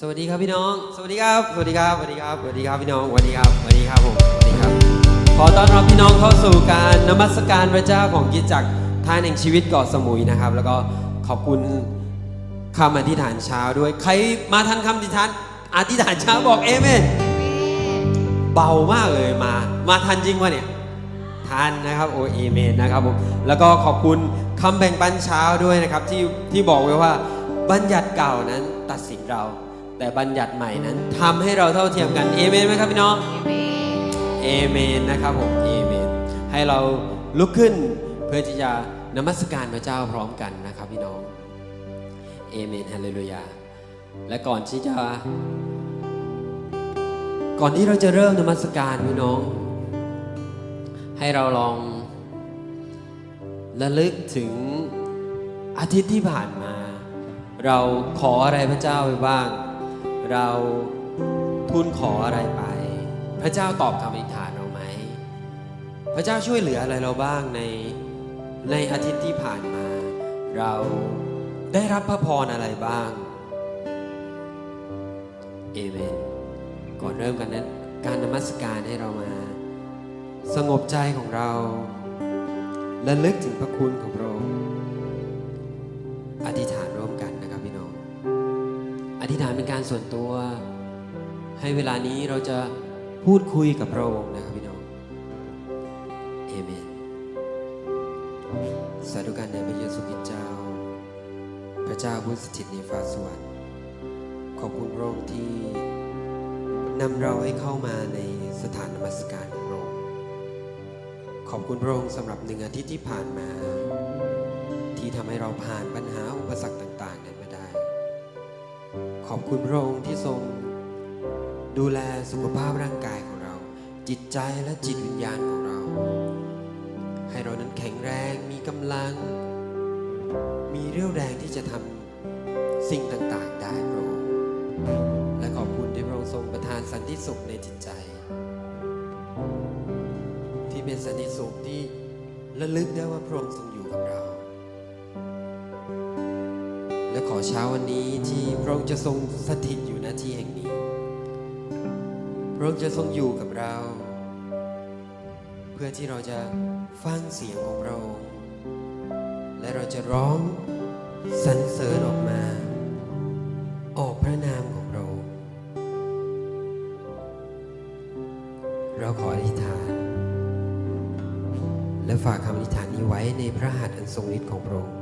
สวัสดีครับพี่น้อง สวัสดีครับ สวัสดีครับ สวัสดีครับ สวัสดีครับพี่น้อง สวัสดีครับ สวัสดีครับผม สวัสดีครับ ขอต้อนรับพี่น้องเข้าสู่การนมัสการพระเจ้าของกิจจักรท่านแห่งชีวิตเกาะสมุยนะครับ แล้วก็ขอบคุณคำอธิษฐานเช้าด้วย ใครมาทันคำอธิษฐานอธิษฐานเช้าบอกเอเมนเบามากเลยมา มาทันจริงวะเนี่ยทันนะครับโอเอเมนนะครับผมแล้วก็ขอบคุณคำแบ่งปันเช้าด้วยนะครับที่ที่บอกไว้ว่าบัญญัติเก่านั้นตัดสินเรา แต่บัญญัติใหม่นั้นทำให้เราเท่าเทียมกันเอเมนไหมครับพี่น้องเอเมนนะครับผมเอเมนให้เราลุกขึ้นเพื่อที่จะนมัสการพระเจ้าพร้อมกันนะครับพี่น้องเอเมนฮาเลลูยาและก่อนที่จะ ก่อนที่เราจะเริ่มนมัสการพี่น้อง ให้เราลองระลึกถึงอาทิตย์ที่ผ่านมา เราขออะไรพระเจ้าไปบ้าง เราทูลขออะไรไป พระเจ้าตอบคำอธิษฐานเราไหม พระเจ้าช่วยเหลืออะไรเราบ้างในในอาทิตย์ที่ผ่านมา เราได้รับพระพรอะไรบ้างเอเมนก่อนเริ่มกันนั้นการนมัสการให้เรามา สงบใจของเราและลึกถึงพระคุณของพระ ส่วนตัว ให้เวลานี้เราจะพูดคุยกับพระองค์นะครับพี่น้องเอเมนสาธุการในพระเยซูคริสต์เจ้า พระเจ้าผู้สถิตในฟ้าสวรรค์ขอบคุณพระองค์ที่นำเราให้เข้ามาในสถานนมัสการของพระองค์ขอบคุณพระองค์สำหรับหนึ่งอาทิตย์ที่ผ่านมา ที่ทำให้เราผ่านปัญหาอุปสรรคต่างๆ อบคุณพระองค์ที่ทรง ดูแลสุขภาพร่างกายของเรา จิตใจและจิตวิญญาณของเรา ให้เรานั้นแข็งแรงมีกำลัง มีเรี่ยวแรงที่จะทำสิ่งต่างๆได้พระองค์และขอบคุณที่พระองค์ทรงประทานสันติสุขในจิตใจ ที่เป็นสันติสุขที่ระลึกได้ว่าพระองค์ทรง ขอเช้าวันนี้ที่พระองค์จะทรงสถิตอยู่ณที่แห่งนี้ พระองค์จะทรงอยู่กับเรา เพื่อที่เราจะฟังเสียงของพระองค์และเราจะร้องสรรเสริญออกมา ออกพระนามของเราเราขออธิษฐาน และฝากคำอธิษฐานนี้ไว้ในพระหัตถ์อันทรงฤทธิ์ของพระองค์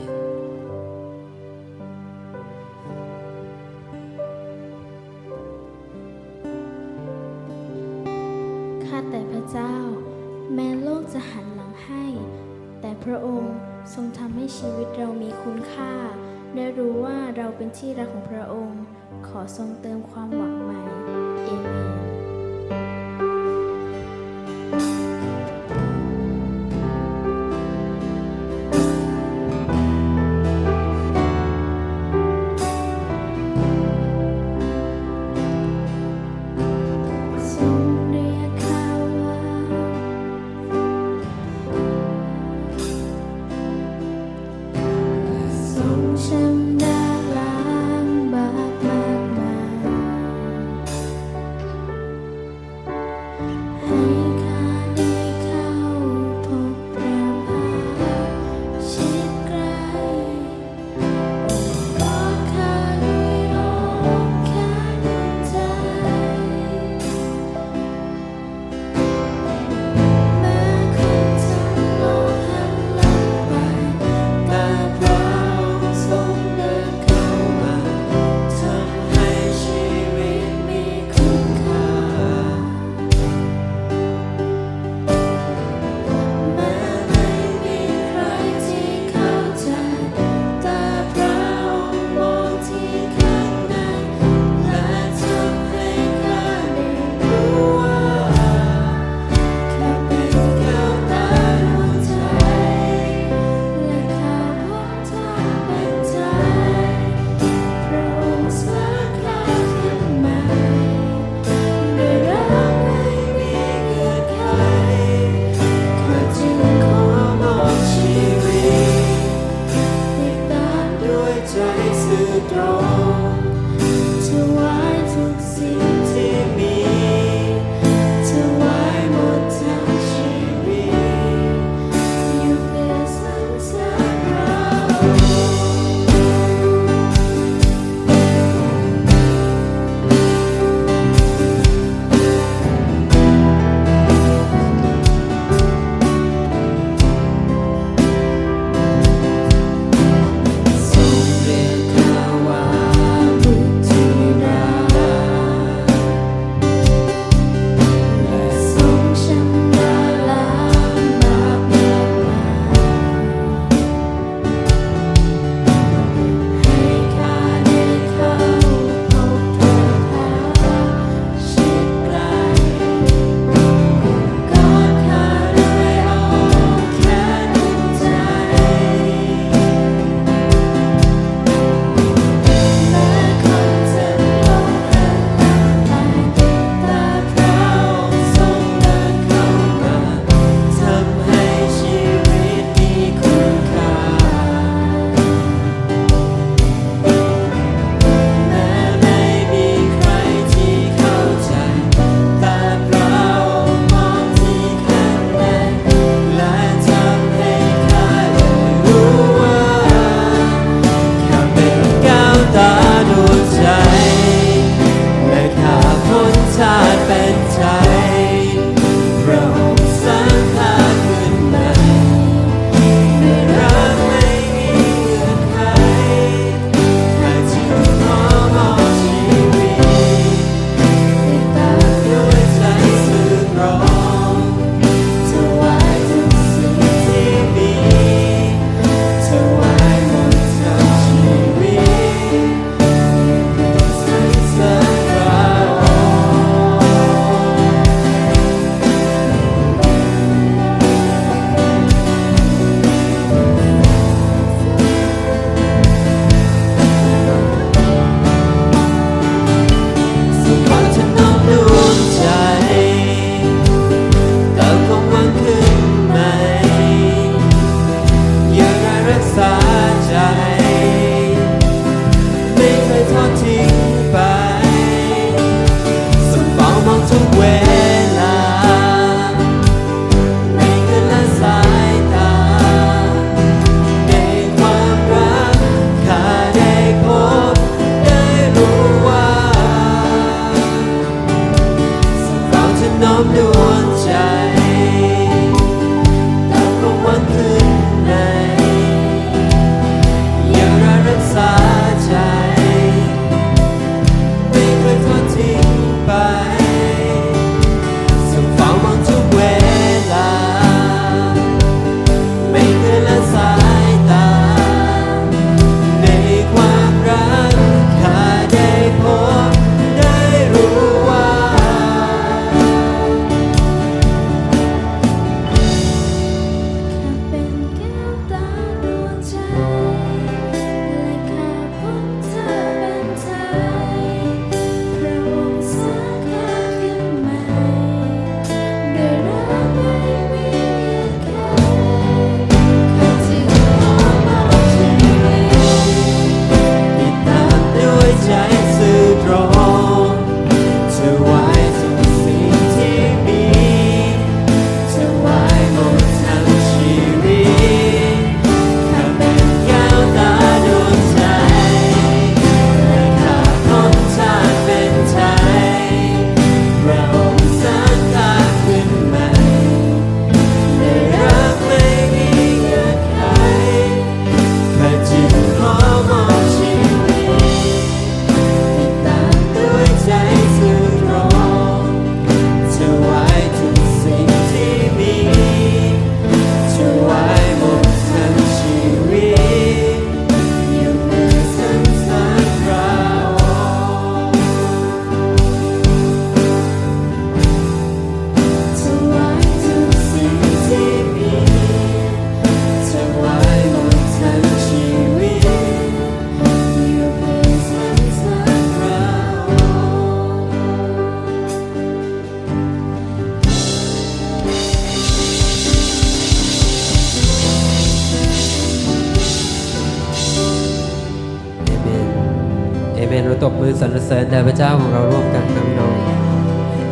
น เมนเราตบมือสรรเสริญแด่พระเจ้าของเราร่วมกันครับพี่น้อง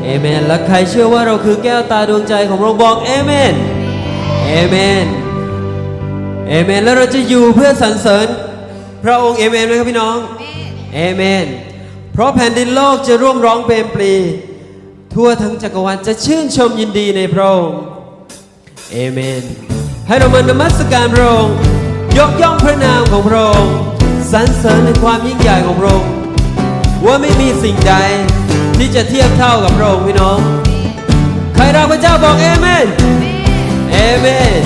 เอเมน และใครเชื่อว่าเราคือแก้วตาดวงใจของพระองค์บอกเอเมนเอเมนเอเมน แล้วเราจะอยู่เพื่อสรรเสริญพระองค์เอเมนไหมครับพี่น้องเอเมน เพราะแผ่นดินโลกจะร่วมร้องเพลงปรี ทั่วทั้งจักรวาลจะชื่นชมยินดีในพระองค์เอเมน ให้เรามานมัสการพระองค์ยกย่องพระนามของพระองค์ สรรเสริญในความยิ่งใหญ่ของพระองค์ว่าไม่มีสิ่งใดที่จะเทียบเท่ากับพระองค์พี่น้อง ใครรักพระเจ้าบอกเอเมนเอเมน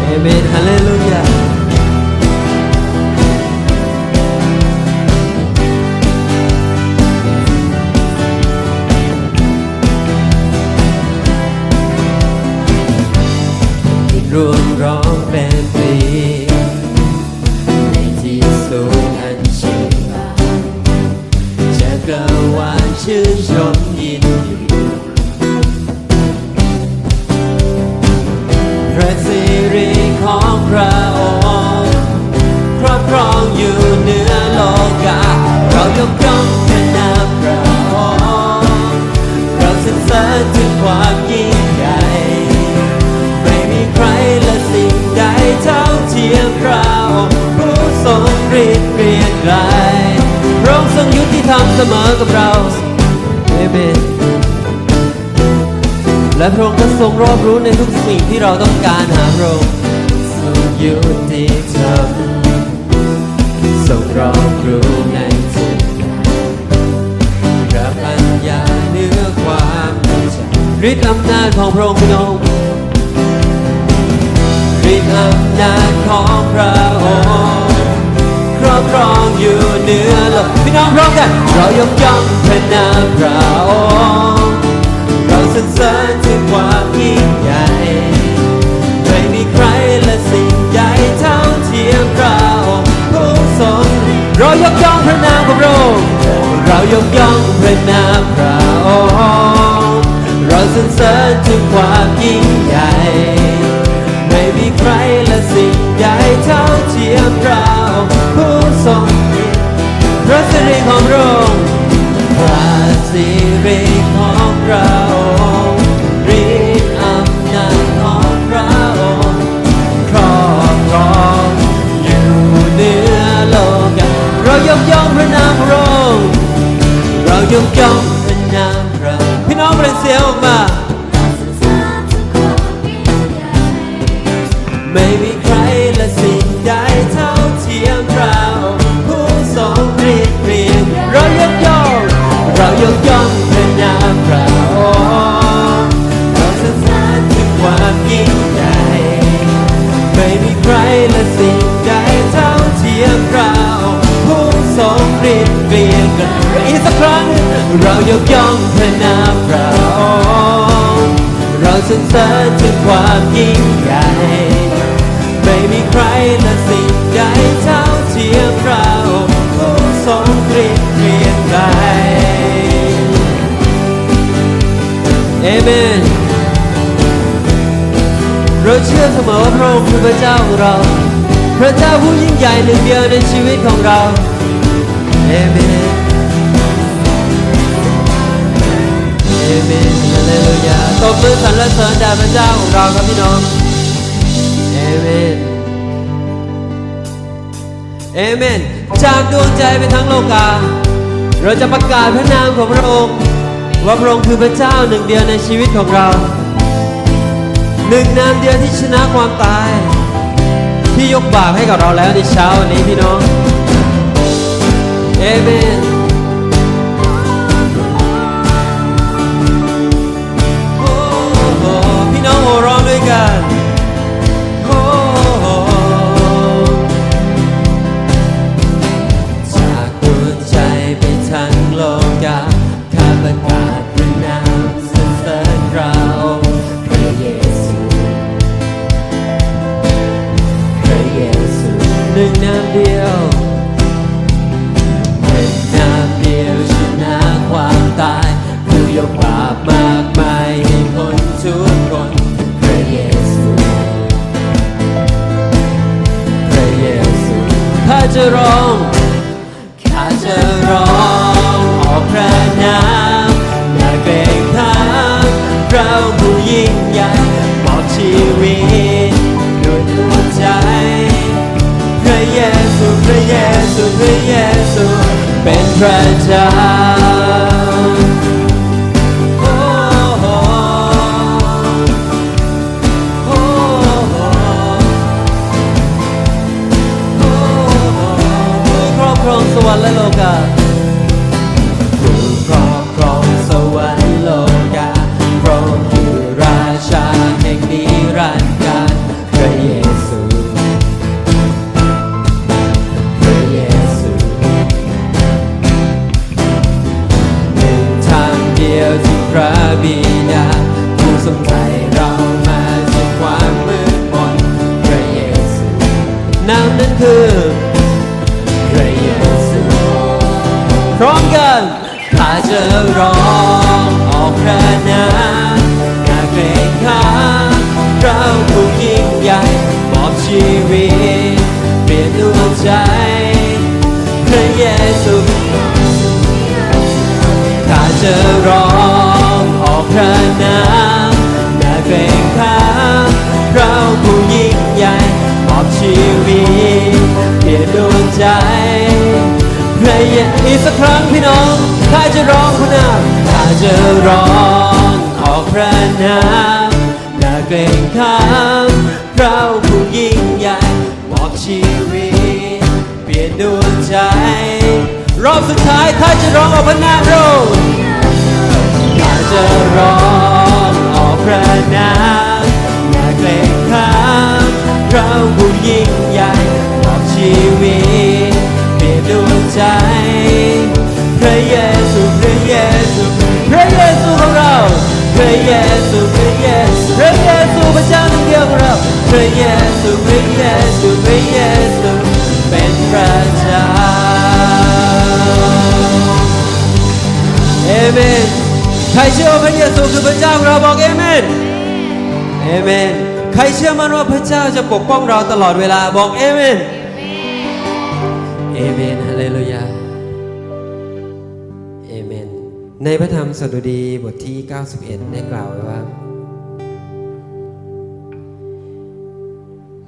เอเมนฮาเลลูยา ทรงรอบรู้ในทุกพระปัญญาเนื้อความเข้าใจฤทธิ์อำนาจของพระองค์พี่น้องฤทธิ์อำนาจของพระองค์ครอบครองอยู่เหนือโลกพี่น้องพร้อมกันเรายกย่องพระนามพระองค์เราสรรเสริญถึงความยิ่งใหญ่ไม่มีใครและสิ่งใดเท่าเทียมพระ องค์ผู้ทรงเรายกย่องพระนามของพระองค์เรายกย่องพระนามพระองค์เราสรรเสริญถึงความยิ่งใหญ่ไม่มีใครและสิ่งใดเท่าเทียมเราผู้ทรงพระสิริของพระองค์พระสิริของพระ ยิ่งใหญ่ ไม่มีใครและสิ่งใดเท่าเทียมเราผู้ทรงฤทธิ์เปลี่ยนไปเอเมน เราเชื่อเสมอว่าพระองค์คือพระเจ้าของเรา พระเจ้าผู้ยิ่งใหญ่หนึ่งเดียวในชีวิตของเราเอเมน เอเมนฮาเลลูยาตบมือสรรเสริญแด่พระเจ้าของเราครับพี่น้องเอเมนเอเมน จากดวงใจไปทั้งโลกา เราจะประกาศพระนามของพระองค์ ว่าพระองค์คือพระเจ้าหนึ่งเดียวในชีวิตของเรา หนึ่งนามเดียวที่ชนะความตาย ที่ยกบาปให้กับเราแล้วในเช้าวันนี้พี่น้องเอเมน ร อีกสักครั้งพี่น้องข้าจะร้องพระนามข้าจะร้องออกพระนามอย่าเกรงขามเราผู้ยิ่งใหญ่มอบชีวิต เปลี่ยนดวงใจ รอบสุดท้ายข้าจะร้องออกพระนามเราข้าจะร้องออกพระนามอย่าเกรงขามเราผู้ยิ่งใหญ่มอบชีวิต เปลี่ยนดวงใจ พระเยซูพระเยซูพระเยซูของเรา พระเยซูพระเยซูพระเยซูพระเจ้าหนึ่งเดียวของเราพระเยซูพระเยซูพระเยซูเป็นพระเจ้าเอเมนใครเชื่อพระเยซูคือพระเจ้าของเราบอกเอเมนเอเมนใครเชื่อมั่นว่าพระเจ้าจะปกป้องเราตลอดเวลาบอกเอเมน เอเมนฮาเลลูยา ในพระธรรมสดุดีบทที่ 91 ได้กล่าวไว้ว่า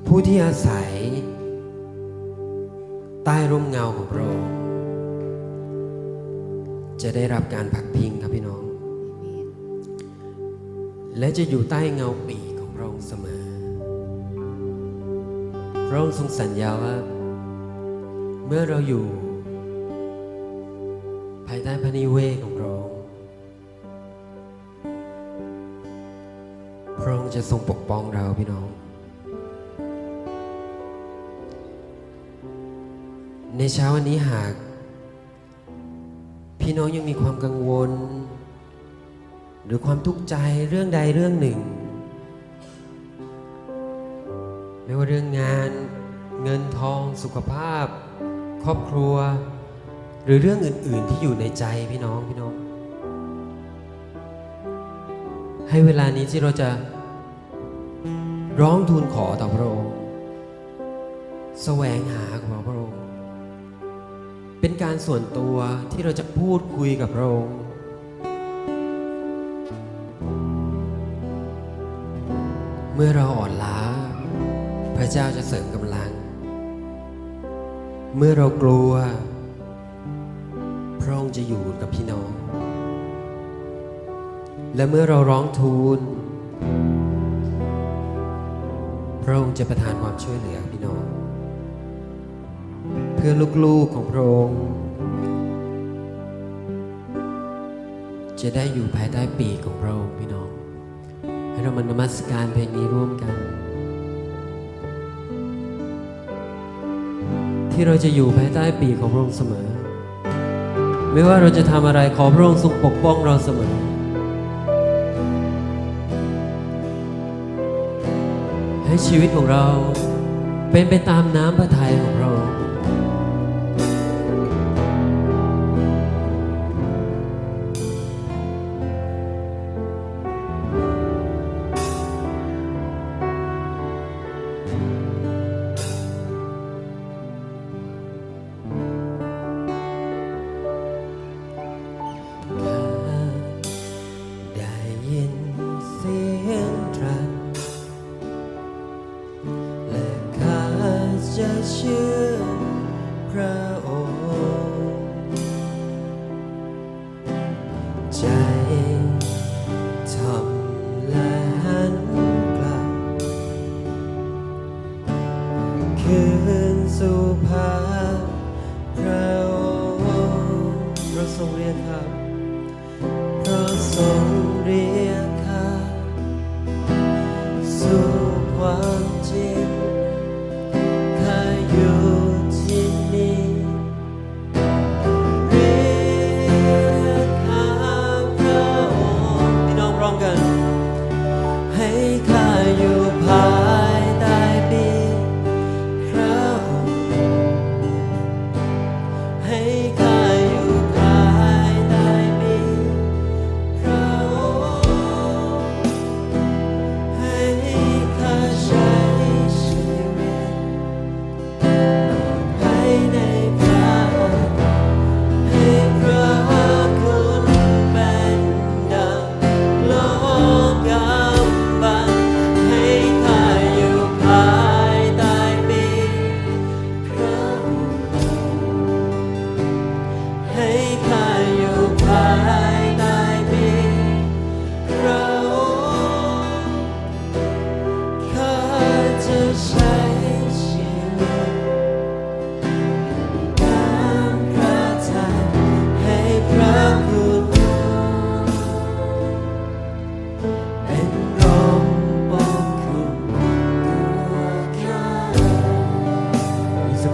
ผู้ที่อาศัย ใต้ร่มเงาของพระองค์จะได้รับการพักพิงครับพี่น้อง และจะอยู่ใต้เงาปีกของพระองค์เสมอ พระองค์ทรงสัญญาว่า เมื่อเราอยู่ ภายใต้พระนิเวศของพระองค์พระองค์จะทรงปกป้องเราพี่น้อง ในเช้าวันนี้หาก พี่น้องยังมีความกังวล หรือความทุกข์ใจเรื่องใดเรื่องหนึ่ง ไม่ว่าเรื่องงาน เงินทอง สุขภาพ ครอบครัว หรือเรื่องอื่น ๆที่อยู่ในใจพี่น้องพี่น้อง ให้เวลานี้ที่เราจะร้องทูลขอต่อพระองค์แสวงหาของพระองค์ เป็นการส่วนตัวที่เราจะพูดคุยกับพระองค์เมื่อเราอ่อนล้า พระเจ้าจะเสริมกำลัง เมื่อเรากลัว ค์จะอยู่กับพี่น้อง และเมื่อเราร้องทูล พระองค์จะประทานความช่วยเหลือพี่น้อง เพื่อลูกๆของพระองค์จะได้อยู่ภายใต้ปีกของพระองค์พี่น้อง ให้เรามานมัสการเพลงนี้ร่วมกัน ที่เราจะอยู่ภายใต้ปีกของพระองค์เสมอ ไม่ว่าเราจะทำอะไรขอพระองค์ทรงปกป้องเราเสมอ ให้ชีวิตของเราเป็นไปตามน้ำพระทัยของพระ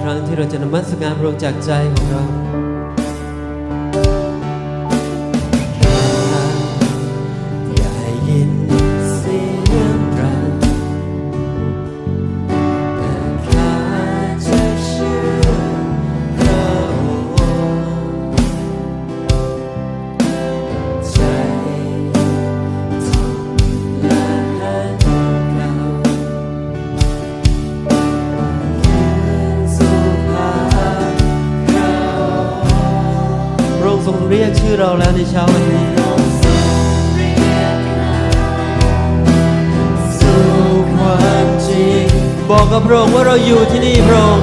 รั้งที่เราจะนมัสการพระองค์จากใจของเรา ระองค์ว่าเราอยู่ที่นี่พระอง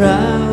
proud.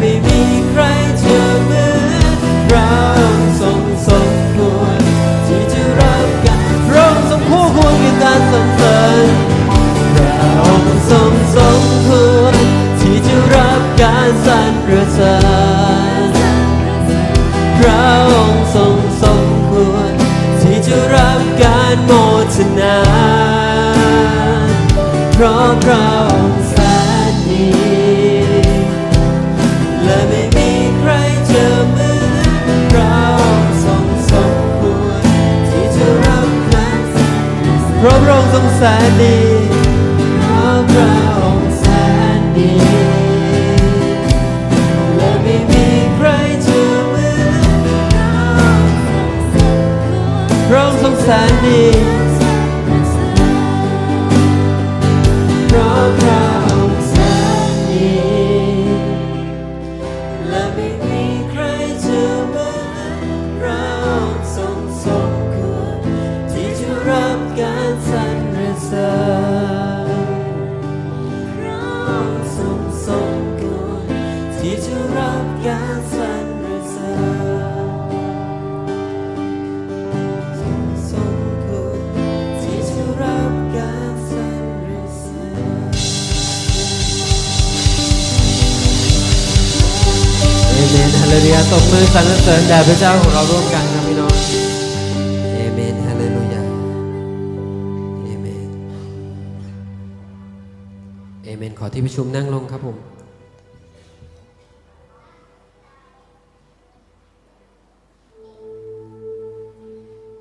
ไม่มีใครจะเหมือนพระองค์ทรงสมควรที่จะรับการพระองค์ทรงคู่ควรกับการสรรเสริญพระองค์ทรงสมควรที่จะรับการสรรเสริญพระองค์ทรงสมควรที่จะรับการโมทนาเพราะพระ แสนดีเพราะพระองค์แสนดีและไม่มีใครจะเหมือนพระองค์ทรงแสนดี สรรเสริญแด่พระเจ้าของเราร่วมกันครับพี่น้องเอเมนฮาเลลูยาเอเมนเอเมนขอที่ประชุมนั่ง